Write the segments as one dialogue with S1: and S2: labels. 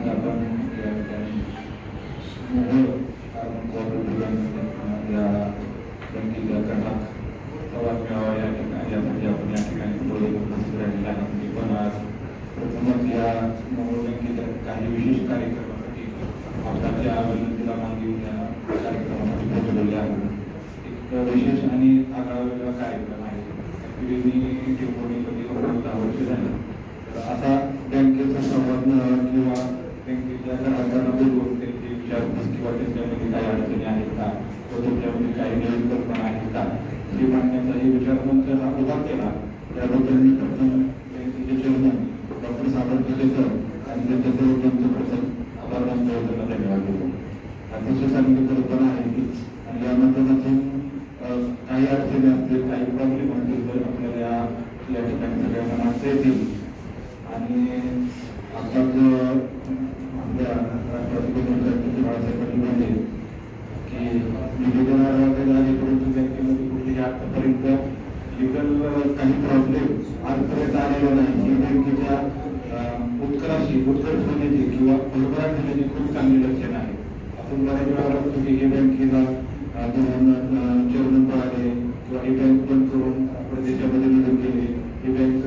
S1: tanggapan ya dan semoga karena kewajiban dan tidak kena tolak nyawa yang ayam yang menyaksikan itu boleh bersurat dan dipenas pertemuan dia mengulangi kita kayu khusus kali आपल्या विनंतीला मान देऊन या कार्यक्रमासाठी पोहोचलेले आहोत एक विशेष आणि आगळा वेगळा कार्यक्रम आहे ॲक्च्युली ini टेम्पोनी ini होता वर्ष झालं तर मांडण्याचा हे हा उभा केला. त्याबद्दल मी प्रथम बँकेचे चेअरमन डॉक्टर सागर सर आणि त्यांच्या सर्व त्यांचं प्रथम आभार मानतो त्यांना धन्यवाद देतो. अतिशय चांगली कल्पना आहे की आणि या माध्यमातून काही अडचणी असतील काही प्रॉब्लेम असतील तर आपल्याला या या ठिकाणी सगळ्यांना मागता येतील. आणि आता जो आपल्या राष्ट्रपती बाळासाहेब पाटील म्हणजे की निवेदन वगैरे आहे परंतु बँकेमध्ये कुठेही आतापर्यंत लिगल काही प्रॉब्लेम आजपर्यंत आलेला नाही. की बँकेच्या अं, उत्कराशी उत्कर्ष होण्याची किंवा भरभराट होण्याची खूप चांगली लक्षण आहे. आपण बऱ्याच वेळा बघतो की हे बँकेला अं, चेअरमन पळाले किंवा ही बँक बंद करून प्रदेशामध्ये निधन केले. ही बँक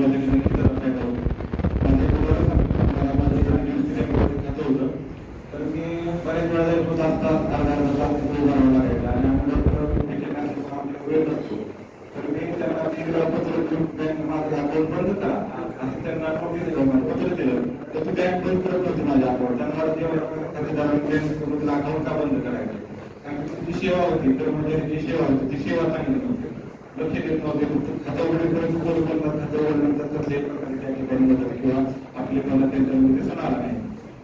S1: असं दिलं मला पत्र दिलं तर तू बँक बंद करत नव्हती माझ्या अकाउंट त्यांना मला जेव्हा खातेदारांनी बँक अकाउंट का बंद करायचं कारण ती सेवा होती कर्मचाऱ्याची सेवा होती ती सेवा चांगली नव्हती लक्ष देत नव्हते फक्त उघडेपर्यंत करणार उघडल्यानंतर कसल्याही प्रकारे त्या ठिकाणी मदत किंवा आपले मला त्यांच्यामध्ये आला नाही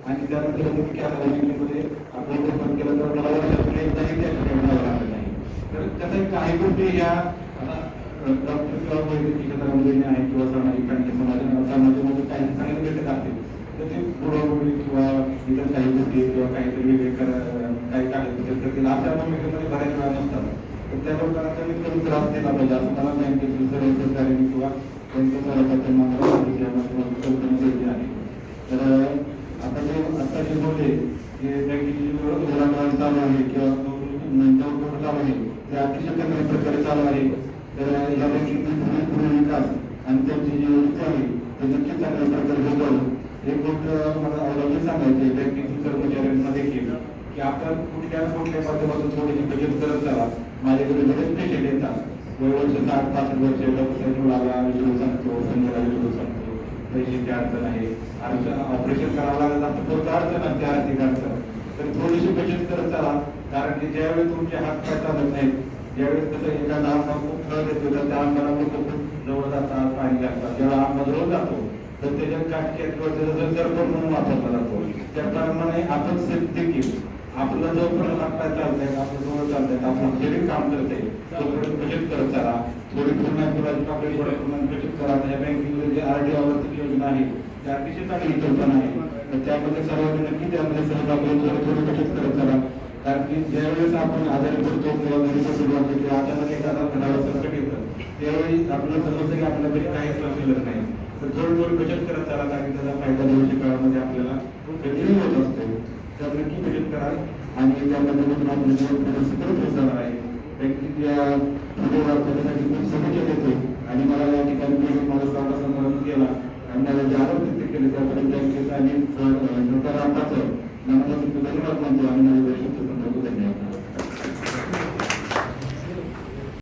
S1: आणि त्यानंतर मी केला बँकेमध्ये आपण केलं तर मला वर्षातून एकदाही त्या ठिकाणी जावं लागलं नाही तर कसं काही गोष्टी ह्या आता डॉक्टर क्षेत्रामध्ये आहे किंवा सामाजिक समाजामध्ये काही चांगले भेटत असतील तर ते बुडवून किंवा इतर काही गोष्टी किंवा काहीतरी वेगळे काही कागदपत्र करतील अशा भूमिकेमध्ये बऱ्याच वेळा नसतात तर त्या लोकांना कमीत कमी त्रास दिला पाहिजे असं मला बँकेतील सर्व सरकारांनी किंवा माध्यमातून आहे तर आता जे आता जे बोलले की बँकेची चालू आहे? किंवा चालू आहे ते अतिशय चांगल्या प्रकारे चालू आहे. तर या पूर्ण विकास आणि त्यांची जी वृत्ती आहे ते नक्कीच चांगल्या प्रकारे होतं एक गोष्ट मला अवलंबून सांगायची कर्मचाऱ्यांना देखील की आपण कुठल्या कुठल्या माध्यमातून थोडीशी बचत करत चला माझ्याकडे बरेच पेशंट येतात वय वर्ष साठ पासष्ट वर्ष डॉक्टर मुलाला सांगतो संध्याला विषय सांगतो पैशाची अडचण आहे अडचण ऑपरेशन करावं लागत असतं पुढचं अडचण असते आर्थिक अडचण तर थोडीशी बचत करत चला कारण की ज्यावेळी तुमचे हात पाय चालत नाहीत ज्यावेळेस कसं एखादा आमदार खूप फळ देतो तर त्या आमदारामध्ये लोक खूप जवळ जातात पाणी लागतात ज्याला आमदार जवळ जातो तर त्याच्या काटक्यात किंवा त्याचा दर्पण म्हणून वापरला जातो. त्याप्रमाणे आपण देखील आपलं जोपर्यंत हात पाय चालतायत आपलं जवळ चालतंय आपण शरीर काम करते तोपर्यंत बचत करत चला. थोडी पूर्ण गुलाबी कापडी थोड्या प्रमाणात बचत करा. या बँकेमध्ये जे आर डी आवर्तिक योजना आहे. त्या अतिशय चांगली कल्पना आहे. त्यामध्ये सर्वांनी नक्की त्यामध्ये सहभाग घेऊन थोडी थोडी बचत करत चला. कारण की ज्यावेळेस आपण आजारी पडतो किंवा घरीचा सुरुवात होते अचानक एखादा घरावर संकट येतं त्यावेळी आपल्याला समजतं की आपल्या घरी काहीच शिल्लक नाही. तर थोडी बचत करत चाला कारण त्याचा फायदा भविष्य काळामध्ये आपल्याला कंटिन्यू होत असतो. तर नक्की बचत कराल आणि त्या माध्यमातून आपलं जीवन पुढे सुखरूप होत जाणार आहे बँकेच्या पुढे वाटण्यासाठी खूप शुभेच्छा देतो आणि मला या ठिकाणी माझा चांगला समावेश केला. आणि मला जे आरोप व्यक्त केले त्याबद्दल बँकेचं आणि सरकार आताचं നമ്മൾ മുതിർന്ന ജാമ്യം ലക്ഷ്യത്തിൽ കൊണ്ടുതന്നെ